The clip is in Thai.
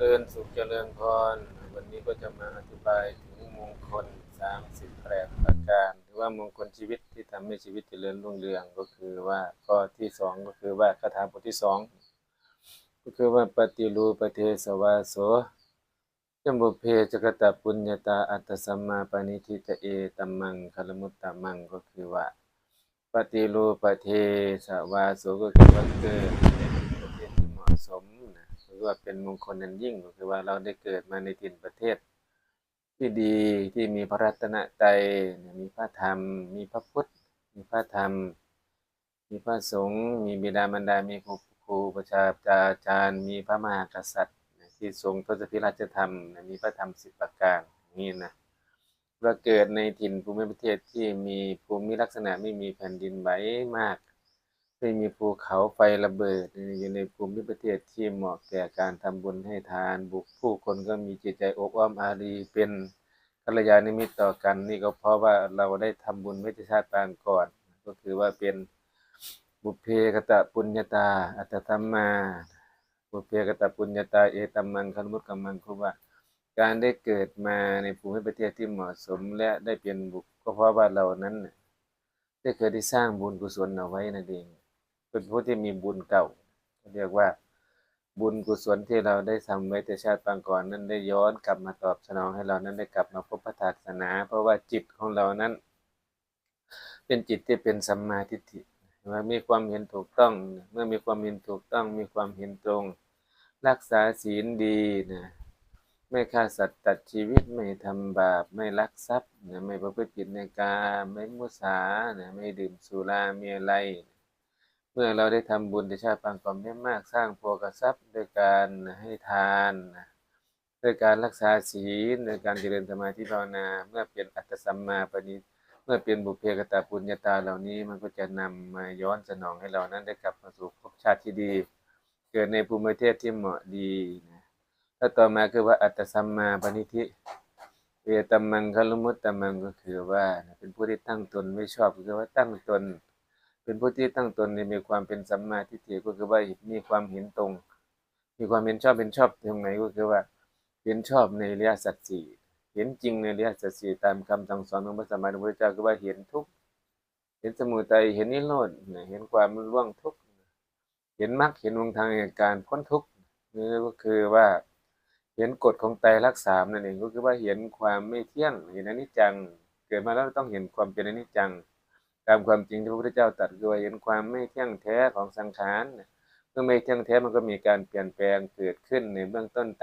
เริญสุขเจริญพร วันนี้ก็จะมาอธิบายถึงมงคล 38 ประการ หรือว่ามงคลชีวิตที่ทำให้ชีวิตเจริญรุ่งเรืองก็คือว่าข้อที่สองก็คือว่าคาถาบทที่สองก็คือว่าปฏิรูปเทสวาโสจัมบุเพจกตปุญญาตาอัตสัมมาปณิทิตเอตัมมังคลมุตตะมังก็คือว่า ปฏิรูปเทสวาโสก็คือว่าเกิด ถือว่าเป็นมงคลนันยิ่งก็คือว่าเราได้เกิดมาในถิ่นประเทศ ที่ดีที่มีพระรัตนตรัยมีพระธรรม มีพระพุทธ มีพระธรรม มีพระสงฆ์มีบิดามารดา มีครูครูประชาอาจารย์ มีพระมหากษัตริย์ที่ทรงทศพิราชธรรมมีพระธรรมสิบประการนี้นะเราเกิดในถิ่นภูมิประเทศที่มีภูมิลักษณะไม่มีแผ่นดินไหวมาก ไม่มีภูเขาไฟระเบิดอยู่ในภูมิประเทศที่เหมาะแก่การทำบุญให้ทาน บุคผู้คนก็มีจิตใจอบอ้อมอารีเป็นกัลยาณมิตรต่อกัน นี่ก็เพราะว่าเราได้ทำบุญไว้ในชาติปางก่อน ก็คือว่าเป็นบุพเพกตะปุญญาตา อัตธัมมา บุพเพกตะปุญญาตาเอตัมมังคนุมุตกัมมังคือว่าการได้เกิดมาในภูมิประเทศที่เหมาะสมและได้เป็นบุคก็เพราะว่าเรานั้นได้เคยได้สร้างบุญกุศลเอาไว้นั่นเอง เป็นผู้ที่มีบุญเก่า เรียกว่า บุญกุศลที่เราได้ทำไว้แต่ชาติปางก่อนนั้นได้ย้อนกลับมาตอบสนองให้เรานั้นได้กลับมาพบพระศาสนา เพราะว่าจิตของเรานั้น เป็นจิตที่เป็นสัมมาทิฏฐิว่ามีความเห็นถูกต้อง เมื่อมีความเห็นถูกต้อง มีความเห็นตรง รักษาศีลดีนะไม่ฆ่าสัตว์ตัดชีวิตไม่ทำบาปไม่ลักทรัพย์นะไม่ประพฤติผิดในกามไม่มุสานะไม่ดื่มสุราเมียไรยเมื่อเราได้ทำบุญในชาติปางก่อนได้มากสร้างโภกทรัพย์ด้วยการให้ทานด้วยการรักษาศีลด้วยการเจริญสมาธิภาวนา เมื่อเป็นอัตสัมมาปณิเมื่อเป็นบุพเพกตาปุญญาตาเหล่านี้มันก็จะนำมาย้อนสนองให้เรานั้นได้กลับมาสู่ภพชาติที่ดี เกิดในภูมิประเทศที่เหมาะดีนะแล้วต่อมาคือว่าอัตสัมมาปณิทิเอตัมมังคลุมุตตมังก็คือว่าเป็นผู้ที่ตั้งตนไม่ชอบคือว่าตั้งตน เป็นผู้ที่ตั้งตนในมีความเป็นสัมมาทิฏฐิก็คือว่ามีความเห็นตรง มีความเห็นชอบเป็นชอบตรงไหนก็คือว่าเห็นชอบในอริยสัจสี่เห็นจริงในอริยสัจสี่ตามคำสั่งสอนของพระสัมมาสัมพุทธเจ้าคือว่าเห็นทุกเห็นสมุทัยเห็นนิโรธเห็นความล่วงทุกเห็นมรรคเห็นวงทางแห่งการพ้นทุกนี่ก็คือว่าเห็นกฎของไตรลักษณ์สามนั่นเองก็คือว่าเห็นความไม่เที่ยงเห็นอนิจจัง เกิดมาแล้วต้องเห็นความเป็นอนิจจัง ตามความจริงที่พระพุทธเจ้าตรัสด้วยเห็นความไม่เที่ยงแท้ของสังขารเมื่อไม่เที่ยงแท้มันก็มีการเปลี่ยนแปลงเกิดขึ้นในเบื้องต้น